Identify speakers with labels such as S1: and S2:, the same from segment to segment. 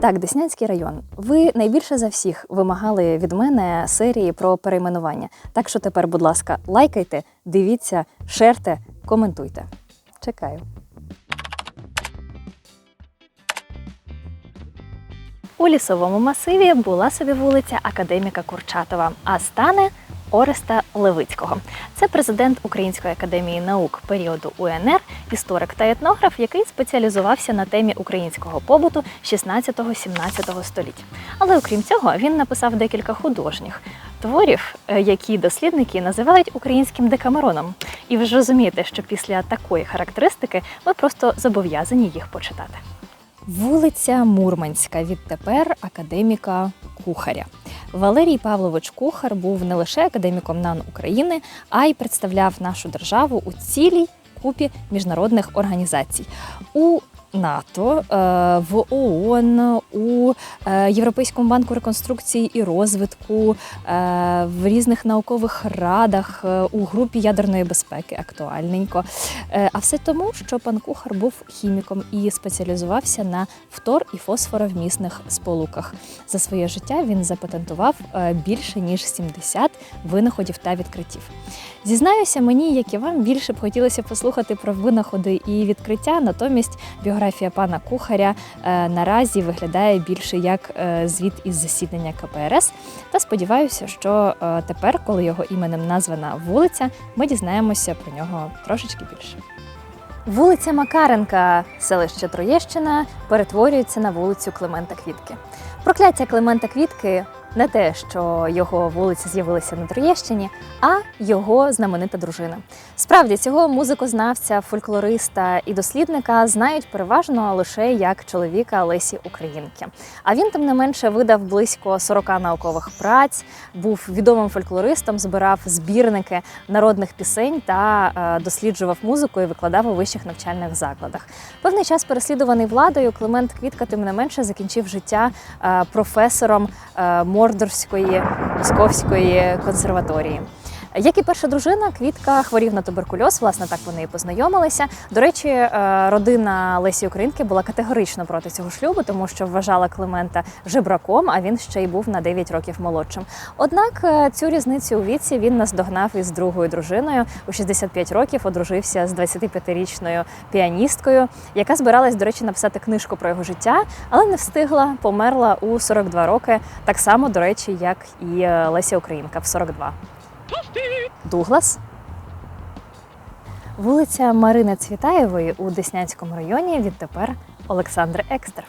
S1: Так, Деснянський район. Ви найбільше за всіх вимагали від мене серії про перейменування. Так що тепер, будь ласка, лайкайте, дивіться, шерте, коментуйте. Чекаю. У лісовому масиві була собі вулиця Академіка Курчатова, а стане Ореста Левицького. Це президент Української академії наук періоду УНР, історик та етнограф, який спеціалізувався на темі українського побуту 16-17 століть. Але окрім цього, він написав декілька художніх творів, е, які дослідники називають українським декамероном. І ви ж розумієте, що після такої характеристики ми просто зобов'язані їх почитати. Вулиця Мурманська відтепер академіка Кухаря. Валерій Павлович Кухар був не лише академіком НАН України, а й представляв нашу державу у цілій купі міжнародних організацій. У НАТО, е, в ООН, у е, Європейському банку реконструкції і розвитку, е, в різних наукових радах, у групі ядерної безпеки актуальненько. А все тому, що пан Кухар був хіміком і спеціалізувався на фтор і фосфоровмісних сполуках. За своє життя він запатентував більше ніж 70 винаходів та відкриттів. Зізнаюся, мені, як і вам, більше б хотілося послухати про винаходи і відкриття. Натомість біографія пана Кухаря е, наразі виглядає більше як е, звіт із засідання КПРС. Та сподіваюся, що е, тепер, коли його іменем названа вулиця, ми дізнаємося про нього трошечки більше. Вулиця Макаренка, селище Троєщина, перетворюється на вулицю Климента Квітки. Прокляття Климента Квітки не те, що його вулиці з'явилися на Троєщині, а його знаменита дружина. Справді цього музикознавця, фольклориста і дослідника знають переважно лише як чоловіка Лесі Українки. А він, тим не менше, видав близько 40 наукових праць, був відомим фольклористом, збирав збірники народних пісень та е, досліджував музику і викладав у вищих навчальних закладах. Певний час переслідуваний владою, Климент Квітка, тим не менше, закінчив життя е, професором е, Мордорської Московської консерваторії. Як і перша дружина, Квітка хворів на туберкульоз, власне, так вони і познайомилися. До речі, е, родина Лесі Українки була категорично проти цього шлюбу, тому що вважала Климента жебраком, а він ще й був на 9 років молодшим. Однак е, цю різницю у віці він наздогнав із другою дружиною. У 65 років одружився з 25-річною піаністкою, яка збиралась, до речі, написати книжку про його життя, але не встигла, померла у 42 роки, так само, до речі, як і е, Леся Українка в 42. Дуглас. Вулиця Марини Цвітаєвої у Деснянському районі відтепер Олександри Екстер.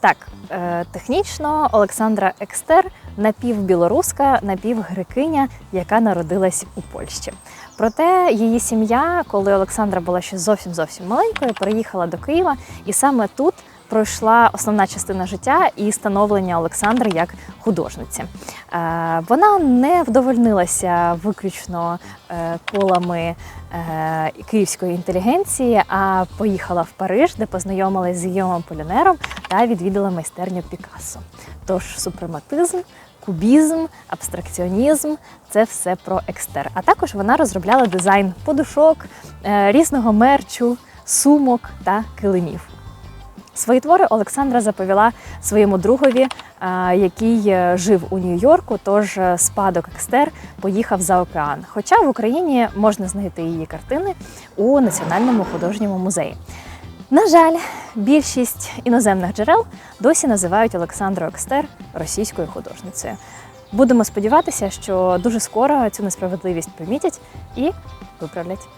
S1: Так, е, технічно Олександра Екстер напівбілоруска, напівгрекиня, яка народилась у Польщі. Проте її сім'я, коли Олександра була ще зовсім зовсім маленькою, переїхала до Києва, і саме тут пройшла основна частина життя і становлення Олександри як художниці. Е, Вона не вдовольнилася виключно е, колами е, київської інтелігенції, а поїхала в Париж, де познайомилась з Гіомом Полінером та відвідала майстерню Пікассо. Тож супрематизм. Кубізм, абстракціонізм це все про екстер. А також вона розробляла дизайн подушок, різного мерчу, сумок та килимів. Свої твори Олександра заповіла своєму другові, е, який е, жив у Нью-Йорку. Тож е, спадок Екстер поїхав за океан. Хоча в Україні можна знайти її картини у Національному художньому музеї. На жаль, більшість іноземних джерел досі називають Олександру Екстер російською художницею. Будемо сподіватися, що дуже скоро цю несправедливість помітять і виправлять.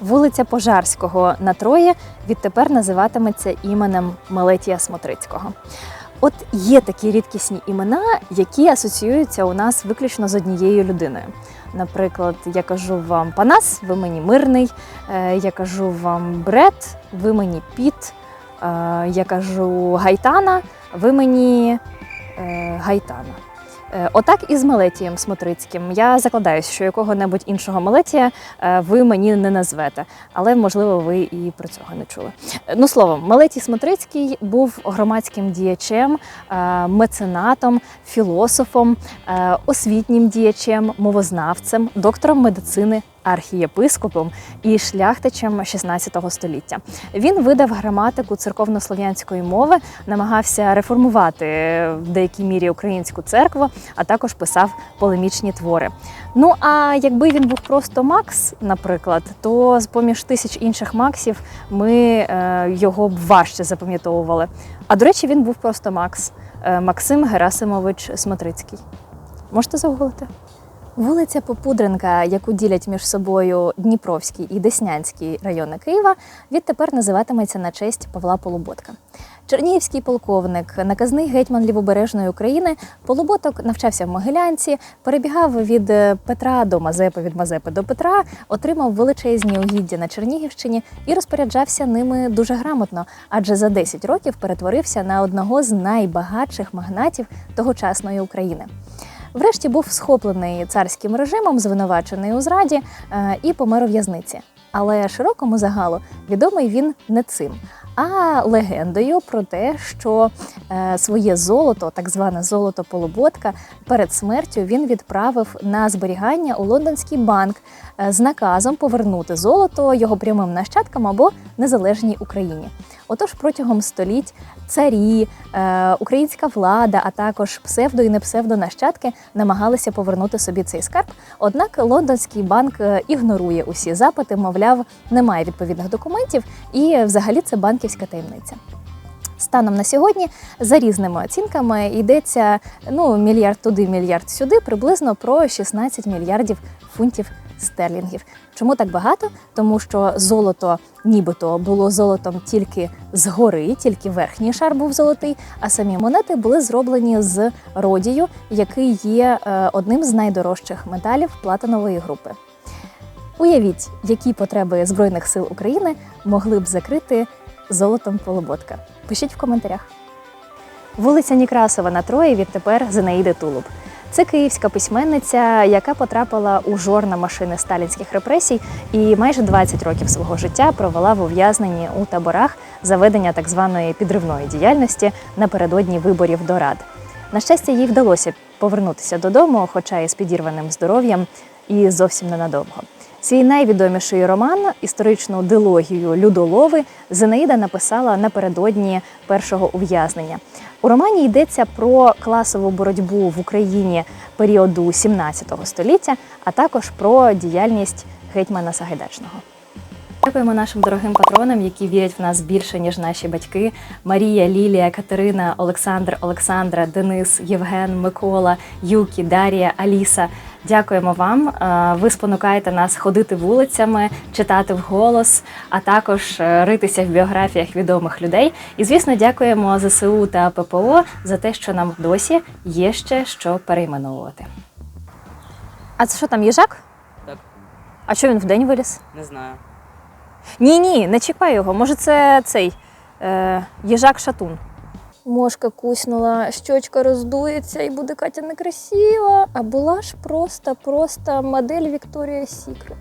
S1: Вулиця Пожарського на Троє відтепер називатиметься іменем Мелетія Смотрицького. От є такі рідкісні імена, які асоціюються у нас виключно з однією людиною. Наприклад, я кажу вам Панас, ви мені мирний, е, я кажу вам Бред, ви мені Піт, е, я кажу Гайтана, ви мені е, Гайтана. Е, Отак і з Мелетієм Смотрицьким. Я закладаюсь, що якого-небудь іншого Мелетія е, ви мені не назвете, але можливо ви і про цього не чули. Е, Ну словом, Мелетій Смотрицький був громадським діячем, меценатом, філософом, освітнім діячем, мовознавцем, доктором медицини архієпископом і шляхтичем 16 століття. Він видав граматику церковнослов'янської мови, намагався реформувати в деякій мірі українську церкву, а також писав полемічні твори. Ну а якби він був просто Макс, наприклад, то з поміж тисяч інших Максів ми е, його б важче запам'ятовували. А до речі, він був просто Макс е, Максим Герасимович Смотрицький. Можете загуглити? Вулиця Попудренка, яку ділять між собою Дніпровський і Деснянський райони Києва, відтепер називатиметься на честь Павла Полуботка. Чернігівський полковник, наказний гетьман лівобережної України, Полуботок навчався в Могилянці, перебігав від Петра до Мазепи, від Мазепи до Петра, отримав величезні угіддя на Чернігівщині і розпоряджався ними дуже грамотно, адже за 10 років перетворився на одного з найбагатших магнатів тогочасної України. Врешті був схоплений царським режимом, звинувачений у зраді е, і помер у в'язниці. Але широкому загалу відомий він не цим, а легендою про те, що е, своє золото, так зване золото Полуботка, перед смертю він відправив на зберігання у лондонський банк е, з наказом повернути золото його прямим нащадкам або незалежній Україні. Отож, протягом століть царі, е, українська влада, а також псевдо і не псевдо нащадки намагалися повернути собі цей скарб. Однак лондонський банк е, ігнорує усі запити, мовляв, немає відповідних документів, і взагалі це банківська таємниця. Станом на сьогодні, за різними оцінками, йдеться ну мільярд туди, мільярд сюди, приблизно про 16 мільярдів фунтів стерлінгів. Чому так багато? Тому що золото, нібито, було золотом тільки згори, тільки верхній шар був золотий, а самі монети були зроблені з родію, який є е, одним з найдорожчих металів платинової групи. Уявіть, які потреби Збройних сил України могли б закрити золотом Полуботка. Пишіть в коментарях. Вулиця Некрасова на Троє відтепер Зинаїди Тулуб. Це київська письменниця, яка потрапила у жорна машини сталінських репресій і майже 20 років свого життя провела в ув'язненні у таборах заведення так званої підривної діяльності напередодні виборів до рад. На щастя, їй вдалося повернутися додому, хоча і з підірваним здоров'ям, і зовсім ненадовго. Свій найвідоміший роман, історичну дилогію Людолови, Зинаїда написала напередодні першого ув'язнення. У романі йдеться про класову боротьбу в Україні періоду 17 століття, а також про діяльність гетьмана Сагайдачного. Дякуємо нашим дорогим патронам, які вірять в нас більше, ніж наші батьки: Марія, Лілія, Катерина, Олександр, Олександра, Денис, Євген, Микола, Юкі, Дарія, Аліса. Дякуємо вам. Е, Ви спонукаєте нас ходити вулицями, читати вголос, а також е, ритися в біографіях відомих людей. І, звісно, дякуємо ЗСУ та ППО за те, що нам досі є ще що перейменовувати. А це що там, їжак?
S2: Так,
S1: А що він вдень виліз?
S2: не знаю.
S1: Ні, ні, не чіпай його. Може, це цей е, їжак шатун. Мошка куснула, щочка роздується і буде Катя некрасива. А була ж просто, просто модель Вікторія Сікрет.